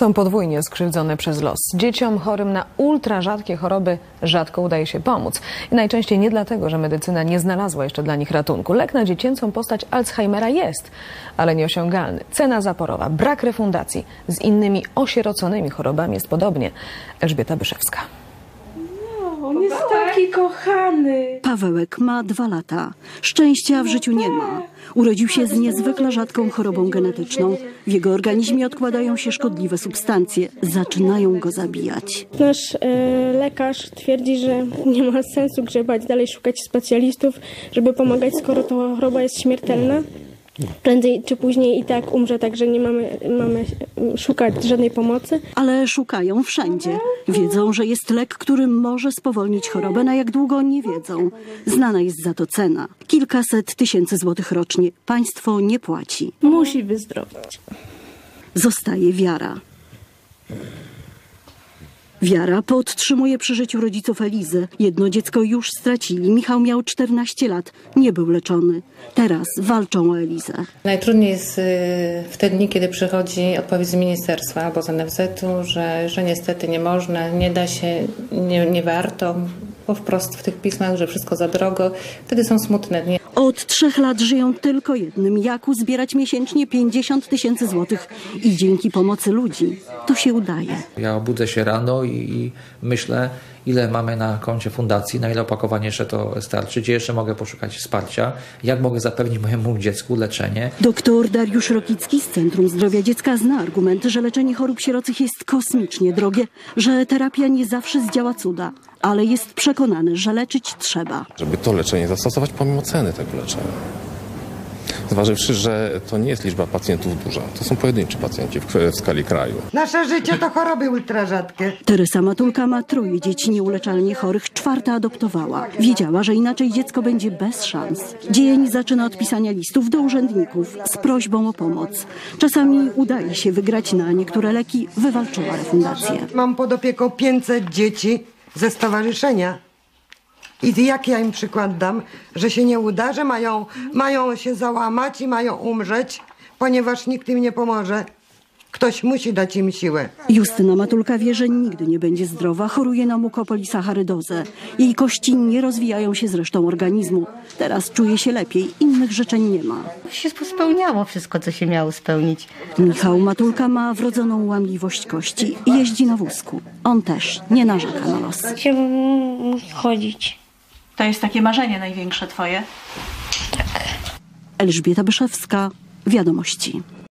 Są podwójnie skrzywdzone przez los. Dzieciom chorym na ultra rzadkie choroby rzadko udaje się pomóc. I najczęściej nie dlatego, że medycyna nie znalazła jeszcze dla nich ratunku. Lek na dziecięcą postać Alzheimera jest, ale nieosiągalny. Cena zaporowa, brak refundacji. Z innymi osieroconymi chorobami jest podobnie. Elżbieta Byszewska. Taki kochany. Pawełek ma dwa lata. Szczęścia w życiu nie ma. Urodził się z niezwykle rzadką chorobą genetyczną. W jego organizmie odkładają się szkodliwe substancje. Zaczynają go zabijać. Nasz e, lekarz twierdzi, że nie ma sensu grzebać, dalej szukać specjalistów, żeby pomagać, skoro ta choroba jest śmiertelna. Prędzej czy później i tak umrze, także nie mamy, mamy szukać żadnej pomocy. Ale szukają wszędzie. Wiedzą, że jest lek, który może spowolnić chorobę, na jak długo nie wiedzą. Znana jest za to cena. Kilkaset tysięcy złotych rocznie. Państwo nie płaci. Musi wyzdrowieć. Zostaje wiara. Wiara podtrzymuje przy życiu rodziców Elizy. Jedno dziecko już stracili. Michał miał 14 lat. Nie był leczony. Teraz walczą o Elizę. Najtrudniej jest y, w te dni, kiedy przychodzi odpowiedź z ministerstwa albo z NFZ-u, że, że niestety nie można, nie da się, nie, nie warto, bo wprost w tych pismach, że wszystko za drogo. Wtedy są smutne dni. Od trzech lat żyją tylko jednym. Jak uzbierać miesięcznie 50 tysięcy złotych. I dzięki pomocy ludzi to się udaje. Ja budzę się rano i, i myślę, ile mamy na koncie fundacji, na ile opakowanie jeszcze to starczy, gdzie jeszcze mogę poszukać wsparcia, jak mogę zapewnić mojemu dziecku leczenie. Doktor Dariusz Rokicki z Centrum Zdrowia Dziecka zna argumenty, że leczenie chorób sierocych jest kosmicznie drogie, że terapia nie zawsze zdziała cuda, ale jest przekonany, że leczyć trzeba. żeby to leczenie zastosować pomimo ceny tego leczenia. Zważywszy, że to nie jest liczba pacjentów duża, to są pojedynczy pacjenci w, w skali kraju. Nasze życie to choroby ultrarzadkie. Teresa Matulka ma troje dzieci nieuleczalnie chorych, czwarta adoptowała. Wiedziała, że inaczej dziecko będzie bez szans. Dzień zaczyna od pisania listów do urzędników z prośbą o pomoc. Czasami udaje się wygrać na niektóre leki, wywalczyła refundację. Mam pod opieką 500 dzieci ze stowarzyszenia. I jak ja im przykład dam, że się nie uda, że mają, mają się załamać i mają umrzeć, ponieważ nikt im nie pomoże. Ktoś musi dać im siłę. Justyna Matulka wie, że nigdy nie będzie zdrowa, choruje na mukopolisacharydozę. Jej kości nie rozwijają się z resztą organizmu. Teraz czuje się lepiej, innych życzeń nie ma. się spełniało wszystko, co się miało spełnić. Michał Matulka ma wrodzoną łamliwość kości i jeździ na wózku. On też nie narzeka na los. Chciałbym chodzić. To jest takie marzenie największe twoje? Elżbieta Byszewska, Wiadomości.